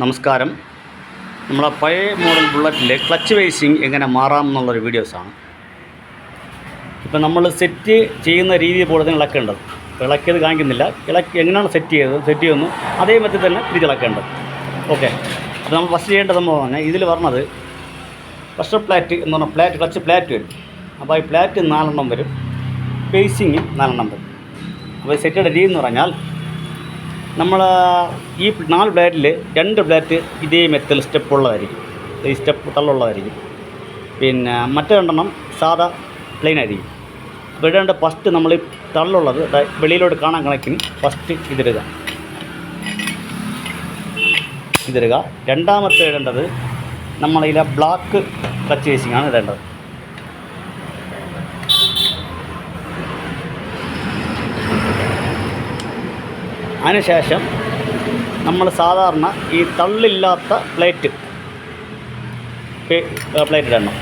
നമസ്കാരം. നമ്മളെ പഴയ മോഡൽ ബുള്ളറ്റിലെ ക്ലച്ച് വേസിങ് എങ്ങനെ മാറാം എന്നുള്ളൊരു വീഡിയോസാണ് ഇപ്പം നമ്മൾ സെറ്റ് ചെയ്യുന്ന രീതി പോലെ തന്നെ ഇളക്കേണ്ടത്. ഇളക്കിയത് കാണിക്കുന്നില്ല. ഇളക്കി എങ്ങനെയാണ് സെറ്റ് ചെയ്തത് സെറ്റ് ചെയ്യുന്നു? അതേ മെത്തിൽ തന്നെ തിരിച്ചിളക്കേണ്ടത്. ഓക്കെ അപ്പോൾ നമ്മൾ ഫസ്റ്റ് ചെയ്യേണ്ട സംഭവം പറഞ്ഞാൽ ഇതിൽ പറഞ്ഞത് പ്രഷർ പ്ലാറ്റ് എന്ന് പറഞ്ഞാൽ പ്ലാറ്റ് ക്ലച്ച് പ്ലാറ്റ് വരും. അപ്പോൾ ഈ പ്ലാറ്റ് നാലെണ്ണം വരും. പേസിങ് നാലെണ്ണം വരും. അപ്പോൾ സെറ്റയുടെ രീതി എന്ന് പറഞ്ഞാൽ നമ്മൾ ഈ നാല് പ്ലേറ്റിൽ രണ്ട് പ്ലേറ്റ് ഇതേ മെത്തൽ സ്റ്റെപ്പ് ഉള്ളതായിരിക്കും ഈ സ്റ്റെപ്പ് തള്ളുള്ളതായിരിക്കും. പിന്നെ മറ്റേ രണ്ടെണ്ണം സാധാ പ്ലെയിൻ ആയിരിക്കും. അപ്പോൾ ഇടേണ്ട ഫസ്റ്റ് നമ്മൾ തള്ളുള്ളത് വെളിയിലോട്ട് കാണാൻ കണക്കിന് ഫസ്റ്റ് ഇതിടുക. ഇതിടുക. രണ്ടാമത്തെ ഇടേണ്ടത് നമ്മളിതിലെ ബ്ലാക്ക് ആണ് ഇടേണ്ടത്. അതിനുശേഷം നമ്മൾ സാധാരണ ഈ തള്ളില്ലാത്ത പ്ലേറ്റ് പ്ലേറ്റ് ഇടണം.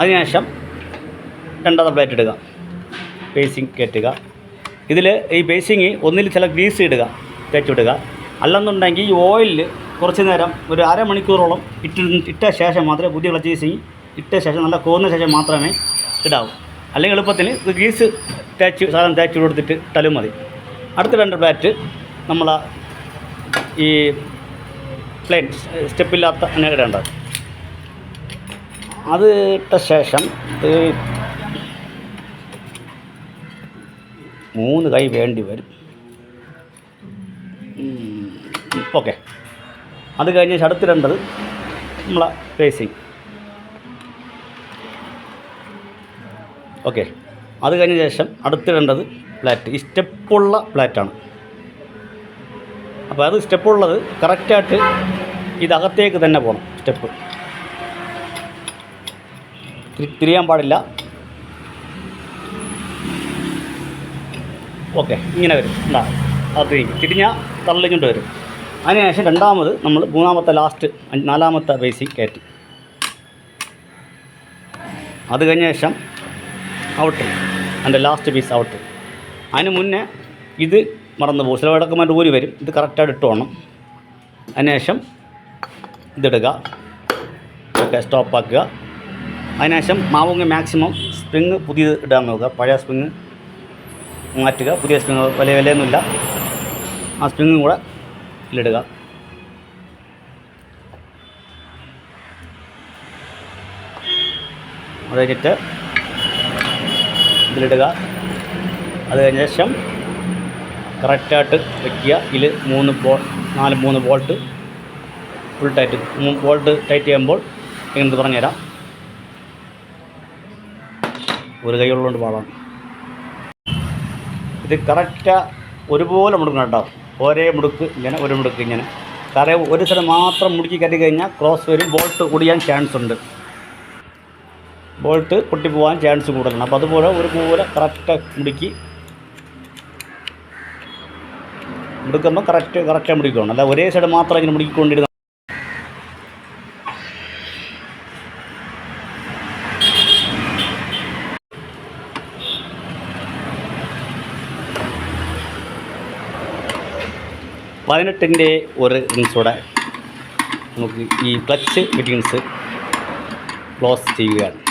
അതിനുശേഷം രണ്ടാമത്തെ പ്ലേറ്റ് ഇടുക. ബേസിങ് കയറ്റുക. ഇതിൽ ഈ ബേസിങ് ഒന്നിൽ ചില ഗ്രീസ് ഇടുക തേച്ചിടുക അല്ലെന്നുണ്ടെങ്കിൽ ഈ ഓയിലിൽ കുറച്ച് നേരം ഒരു അരമണിക്കൂറോളം ഇട്ട് ഇട്ട ശേഷം മാത്രമേ പുതിയ ക്ലച്ച് ബേസിങ് ഇട്ട ശേഷം നല്ല കോന്ന ശേഷം മാത്രമേ ഇടാവൂ. അല്ലെങ്കിൽ എളുപ്പത്തിൽ ഗ്രീസ് തേച്ച് സാധനം തേച്ച് കൊടുത്തിട്ട് ഇട്ടാലും മതി. അടുത്ത രണ്ട് ബാറ്റ് നമ്മൾ ഈ പ്ലെയിൻ സ്റ്റെപ്പില്ലാത്ത അങ്ങനെ ഇടേണ്ടത് അത് ഇട്ട ശേഷം മൂന്ന് കൈ വേണ്ടി വരും. ഓക്കെ അത് കഴിഞ്ഞ് അടുത്തിടേണ്ടത് നമ്മളെ ഫേസിങ് ഓക്കെ. അത് കഴിഞ്ഞ ശേഷം അടുത്തിടേണ്ടത് ഫ്ലാറ്റ് ഈ സ്റ്റെപ്പുള്ള ഫ്ലാറ്റാണ് അപ്പോൾ അത് സ്റ്റെപ്പുള്ളത് കറക്റ്റായിട്ട് ഇതകത്തേക്ക് തന്നെ പോകണം സ്റ്റെപ്പ്. തിരി- തിരിയാൻ പാടില്ല. ഓക്കെ ഇങ്ങനെ വരും. എന്താ അത് തിരിഞ്ഞാൽ തള്ളിഞ്ഞോണ്ട് വരും. അതിനുശേഷം രണ്ടാമത് നമ്മൾ മൂന്നാമത്തെ ലാസ്റ്റ് നാലാമത്തെ ബേസിക് കയറ്റി. അത് കഴിഞ്ഞ ശേഷം ഔട്ട് അതിന്റെ ലാസ്റ്റ് പീസ് ഔട്ട് അതിന് മുന്നേ ഇത് മറന്നു പോകും ചിലവടക്കം മറ്റു ഊരി വരും. ഇത് കറക്റ്റായിട്ട് ഇട്ട് വേണം. അതിനുശേഷം ഇതിടുക. ഓക്കെ സ്റ്റോപ്പാക്കുക അതിനുശേഷം മാവുങ്ങ മാക്സിമം സ്പ്രിങ് പുതിയത് ഇടാൻ നോക്കുക. പഴയ സ്പ്രിങ് മാറ്റുക. പുതിയ സ്പ്രിങ് വലിയ വിലയൊന്നുമില്ല. ആ സ്പ്രിങ്ങും കൂടെ ഇതിലിടുക. അത് കഴിഞ്ഞിട്ട് ഇതിലിടുക. അത് കഴിഞ്ഞ ശേഷം കറക്റ്റായിട്ട് വയ്ക്കുക ഇതിൽ മൂന്ന് ബോൾ നാല് മൂന്ന് bolt full tight bolt tight ചെയ്യുമ്പോൾ എന്ത് പറഞ്ഞുതരാം ഒരു കൈയുള്ളതുകൊണ്ട് പാടാണ് ഇത് കറക്റ്റ് ഒരുപോലെ മുടുക്കണം കേട്ടോ. ഒരേ മുടുക്ക് ഇങ്ങനെ ഒരു മുടുക്ക് ഇങ്ങനെ. കാരണം ഒരു സ്ഥലം മാത്രം മുടുക്കി കയറ്റി കഴിഞ്ഞാൽ ക്രോസ് വരും. ബോൾട്ട് കൂടിയാൻ ചാൻസ് ഉണ്ട്. ബോൾട്ട് പൊട്ടിപ്പോവാൻ ചാൻസ് കൂടുതലാണ്. അപ്പോൾ അതുപോലെ ഒരു പോലെ കറക്റ്റ് മുടിക്കി മുടുക്കുമ്പോൾ കറക്റ്റ് കറക്റ്റായി മുടിക്കണം അല്ല ഒരേ സൈഡ് മാത്രം ഇങ്ങനെ മുടിക്കൊണ്ടിരുന്ന പതിനെട്ടിന്റെ ഒരു റിങ്സോടെ നമുക്ക് ഈ ക്ലച്ച് ഫിറ്റിങ്സ് ക്ലോസ് ചെയ്യുകയാണ്.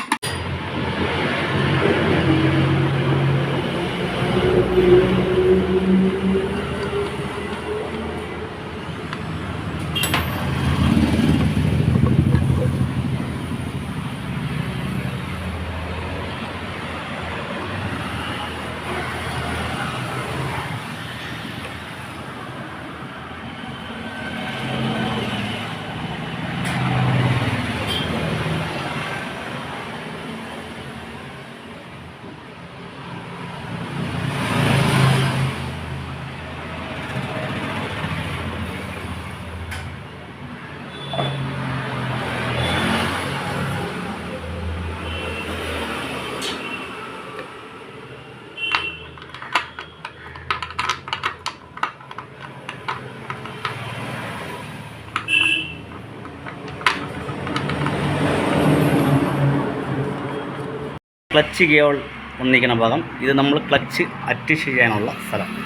ക്ലച്ച് ഗിയർ വന്നിരിക്കുന്ന ഭാഗം. ഇത് നമ്മൾ ക്ലച്ച് അറ്റിഷ് ചെയ്യാനുള്ള സ്ഥലം.